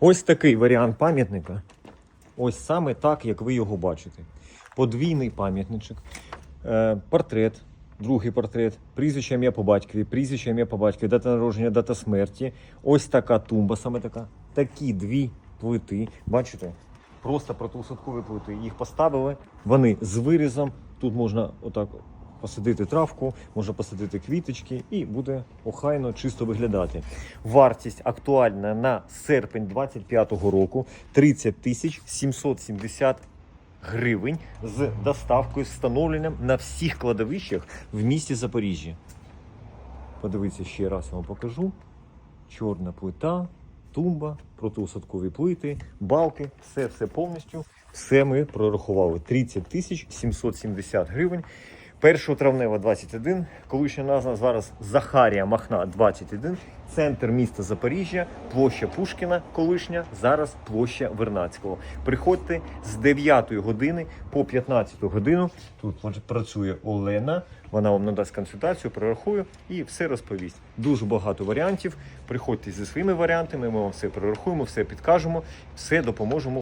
Ось такий варіант пам'ятника. Ось саме так, як ви його бачите. Подвійний пам'ятничок, е, портрет, другий портрет, прізвище ім'я по батькові, прізвище ім'я по батькові, дата народження, дата смерті. Ось така тумба, саме така. Такі дві плити. Бачите? Просто протиусадкові плити. Їх поставили. Вони з вирізом. Тут можна отак посадити травку, можна посадити квіточки і буде охайно чисто виглядати. Вартість актуальна на серпень 25-го року 30 тисяч 770 гривень з доставкою встановленням на всіх кладовищах в місті Запоріжжя. Подивіться ще раз я вам покажу. Чорна плита, тумба, протиусадкові плити, балки, все все повністю. Все ми прорахували. 30 тисяч 770 гривень. 1 травнева 21, колишня назва зараз Захарія Махна 21, центр міста Запоріжжя, площа Пушкіна, колишня, зараз площа Вернацького. Приходьте з 9 години по 15 годину. Тут працює Олена, вона вам надасть консультацію, прорахує і все розповість. Дуже багато варіантів. Приходьте зі своїми варіантами, ми вам все прорахуємо, все підкажемо, все допоможемо.